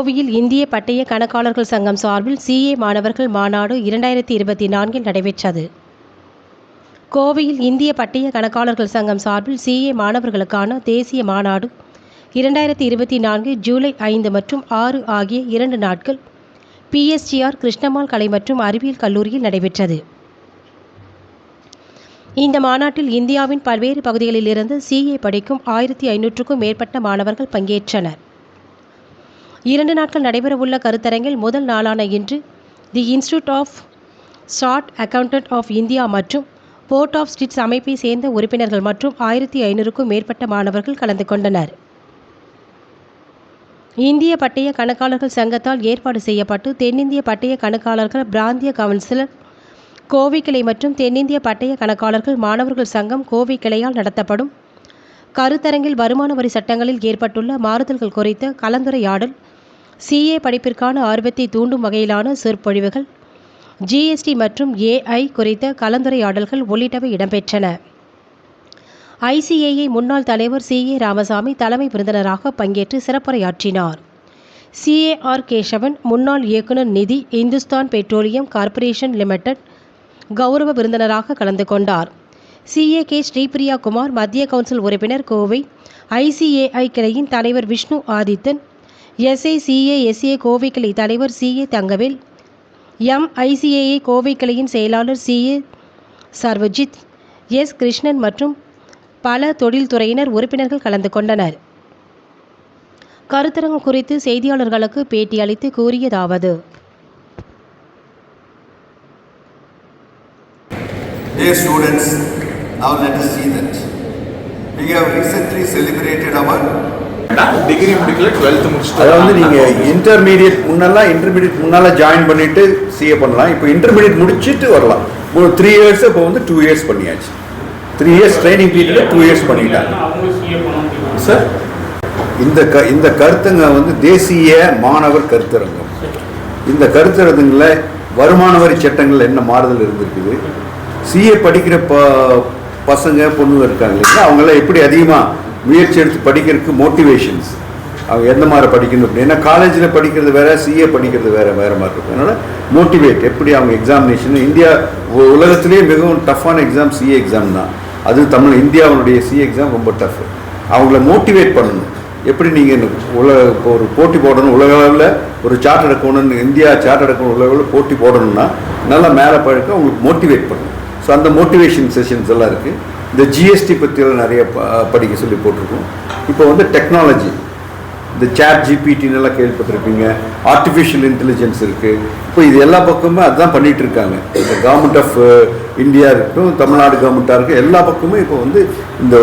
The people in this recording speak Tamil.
கோவையில் இந்திய பட்டய கணக்காளர்கள் சங்கம் சார்பில் சிஏ மாணவர்கள் மாநாடு இரண்டாயிரத்தி இருபத்தி நான்கில் நடைபெற்றது. கோவையில் இந்திய பட்டய கணக்காளர்கள் சங்கம் சார்பில் சிஏ மாணவர்களுக்கான தேசிய மாநாடு இரண்டாயிரத்தி இருபத்தி நான்கு ஜூலை ஐந்து மற்றும் ஆறு ஆகிய இரண்டு நாட்கள் பிஎஸ்டிஆர் கிருஷ்ணமால் கலை மற்றும் அறிவியல் கல்லூரியில் நடைபெற்றது. இந்த மாநாட்டில் இந்தியாவின் பல்வேறு பகுதிகளிலிருந்து சிஏ படிக்கும் ஆயிரத்தி ஐநூற்றுக்கும் மேற்பட்ட மாணவர்கள் பங்கேற்றனர். இரண்டு நாட்கள் நடைபெறவுள்ள கருத்தரங்கில் முதல் நாளான இன்று the institute of chartered accountants of India மற்றும் போர்ட் ஆஃப் ஸ்டிட்ஸ் அமைப்பை சேர்ந்த உறுப்பினர்கள் மற்றும் ஆயிரத்தி ஐநூறுக்கும் மேற்பட்ட மாணவர்கள் கலந்து கொண்டனர். இந்திய பட்டய கணக்காளர்கள் சங்கத்தால் ஏற்பாடு செய்யப்பட்டு தென்னிந்திய பட்டய கணக்காளர்கள் பிராந்திய கவுன்சிலர் கோவை கிளை மற்றும் தென்னிந்திய பட்டய கணக்காளர்கள் மாணவர்கள் சங்கம் கோவை கிளையால் நடத்தப்படும் கருத்தரங்கில் வருமான வரி சட்டங்களில் ஏற்பட்டுள்ள மாறுதல்கள் குறித்த கலந்துரையாடல் சிஏ படிப்பிற்கான ஆர்வத்தை தூண்டும் வகையிலான சொற்பொழிவுகள் ஜிஎஸ்டி மற்றும் ஏஐ குறித்த கலந்துரையாடல்கள் உள்ளிட்டவை இடம்பெற்றன. ஐசிஏஐ முன்னாள் தலைவர் சி ஏ ராமசாமி தலைமை விருந்தினராக பங்கேற்று சிறப்புரையாற்றினார். சிஏஆர் கேசவன் முன்னாள் இயக்குனர் நிதி இந்துஸ்தான் பெட்ரோலியம் கார்ப்பரேஷன் லிமிடெட் கௌரவ விருந்தினராக கலந்து கொண்டார். சிஏ கே ஸ்ரீபிரியா குமார் மத்திய கவுன்சில் உறுப்பினர் கோவை ஐசிஏஐ கிளையின் தலைவர் Vishnu Adithan SI CA SA கோவைக்கிளை தலைவர் சிஏ தங்கவேல் எம்ஐசிஏஏ கோவைக்கிளையின் செயலாளர் சிஏ சர்வஜித் எஸ் கிருஷ்ணன் மற்றும் பல தொழில்துறையினர் உறுப்பினர்கள் கலந்து கொண்டனர் கருத்தரங்கம் குறித்து செய்தியாளர்களுக்கு பேட்டியளித்து கூறியதாவது Dear students, now let us see that. We have recently celebrated our degree முடிக்கல டுவெல்த் முடிச்சுட்டு அதாவது நீங்க இன்டர்மீடியட் முன்னெல்லாம் இன்டர்மீடியட் முன்னால ஜாயின் பண்ணிட்டு சிஏ பண்ணலாம். இப்போ இன்டர்மீடியட் முடிச்சுட்டு வரலாம். ஒரு த்ரீ இயர்ஸ் இப்போ வந்து டூ இயர்ஸ் பண்ணியாச்சு. Three years training period two years பண்ணிட்டாங்க சார் இந்த க இந்த கருத்துங்க வந்து தேசிய மாணவர் கருத்தரங்கம். இந்த கருத்தரங்குல வருமான வரி சட்டங்கள் என்ன மாறுதல் இருந்திருக்குது? சிஏ படிக்கிற ப பசங்க பொண்ணுங்க இருக்காங்க இல்லைங்களா? அவங்களாம் எப்படி அதிகமாக முயற்சி எடுத்து படிக்கிறதுக்கு மோட்டிவேஷன்ஸ் அவங்க எந்த மாதிரி படிக்கணும் அப்படின்னா. ஏன்னா காலேஜில் படிக்கிறது வேற சிஏ படிக்கிறது வேற வேற மாதிரி இருக்கும். அதனால மோட்டிவேட் எப்படி அவங்க எக்ஸாமினேஷன் இந்தியா உ- உலகத்திலேயே மிகவும் டஃப்பான எக்ஸாம் சிஏ எக்ஸாம் தான். அது தமிழ் இந்தியாவுடைய சிஏ எக்ஸாம் ரொம்ப டஃப் அவங்கள மோட்டிவேட் பண்ணணும். எப்படி நீங்கள் உலக இப்போ ஒரு போட்டி போடணும் உலக அளவில் ஒரு சார்ட் எடுக்கணும்னு இந்தியா சார்ட் எடுக்கணும் உலக அளவில் போட்டி போடணும்னா நல்லா மேலே பழக்க உங்களுக்கு மோட்டிவேட் பண்ணணும். ஸோ அந்த மோட்டிவேஷன் செஷன்ஸ் எல்லாம் இருக்குது இந்த ஜிஎஸ்டி பற்றியெல்லாம் நிறைய ப- படிக்க சொல்லி போட்டிருக்கோம். இப்போ வந்து டெக்னாலஜி இந்த சேட் ஜிபிடின்னு எல்லாம் கேள்விப்பட்டிருப்பீங்க. ஆர்டிஃபிஷியல் இன்டெலிஜென்ஸ் இருக்குது இப்போ இது எல்லா பக்கமும் அதுதான் பண்ணிகிட்டு இருக்காங்க. இந்த கவர்மெண்ட் ஆஃப் இந்தியா இருக்கட்டும் தமிழ்நாடு கவர்மெண்ட்டாக இருக்கட்டும் எல்லா பக்கமும் இப்போ வந்து இந்த